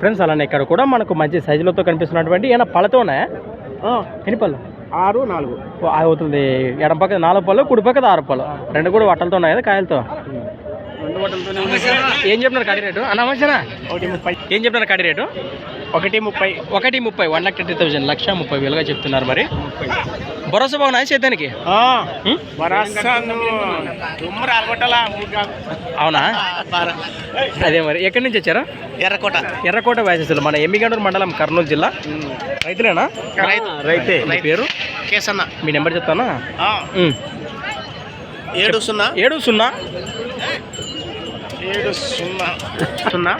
Friends అలానే ఇక్కడ కూడా మనకు మంచి సైజులతో కనిపిస్తున్నటువంటి ఏమైనా పళ్ళతో ఉన్నాయా? ఎన్ని పళ్ళు? ఆరు నాలుగు. అవుతుంది. ఎడం పక్క నాలుగు పళ్ళు కుడి పక్కన ఆరు పళ్ళు. రెండు కూడా వట్టలతో ఉన్నాయి కదా కాయలతో ఏం చెప్తున్నారు కడి రేటు? అన్న మంచినా ఒకటి ముప్పై. ఏం చెప్తున్నారు కడి రేటు? ఒకటి ముప్పై. ఒకటి ముప్పై. వన్ లాక్ థర్టీ థౌసండ్ లక్ష ముప్పై వేలుగా చెప్తున్నారు మరి. భరోసా బాగున్నాయి చేతానికి తుమ్మరు అలగొట్టాలా అవునా? అదే మరి. ఎక్కడి నుంచి వచ్చారా? ఎర్రకోట. ఎర్రకోట వ్యాసెస్లు మన ఎమ్మిగండూరు మండలం కర్నూలు జిల్లా. రైతులేనా? రైతు. రైతే. మీ పేరు? కేసన్న మీ నెంబర్ చెప్తానా. ఏడు సున్నా. ఏడు సున్నా? ఏడు సున్నా. సున్నా.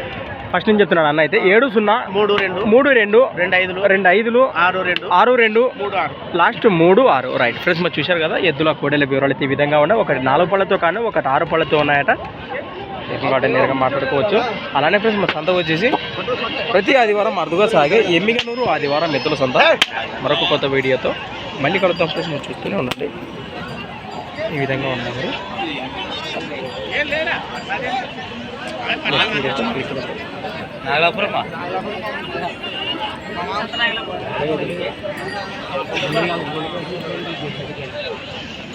ఫస్ట్ నుంచి చెప్తున్నాడు అన్న అయితే. ఏడు సున్నా మూడు రెండు. మూడు రెండు రెండు ఐదులు. రెండు ఐదులు ఆరు రెండు. ఆరు రెండు. మూడు ఆరు. లాస్ట్ మూడు ఆరు. రైట్ ఫ్రెండ్స్ మరి చూశారు కదా ఎద్దుల కోడెల వివరాలు అయితే ఈ విధంగా ఉన్నాయి. ఒకటి నాలుగు పళ్ళతో కానీ ఒకటి ఆరు పళ్ళతో ఉన్నాయట. కాబట్టి నేరుగా మాట్లాడుకోవచ్చు. అలానే ఫ్రెండ్స్ మన సంత వచ్చేసి ప్రతి ఆదివారం అరుదుగా సాగే ఎమ్మిగనూరు ఆదివారం ఎద్దుల సంత. మరొక కొత్త వీడియోతో మళ్ళీ కలుద్దాం ఫ్రెండ్స్ మీరు చూస్తూనే ఉండండి. ఈ విధంగా ఉన్నాయి నాగాపురమా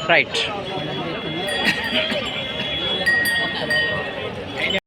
రైట్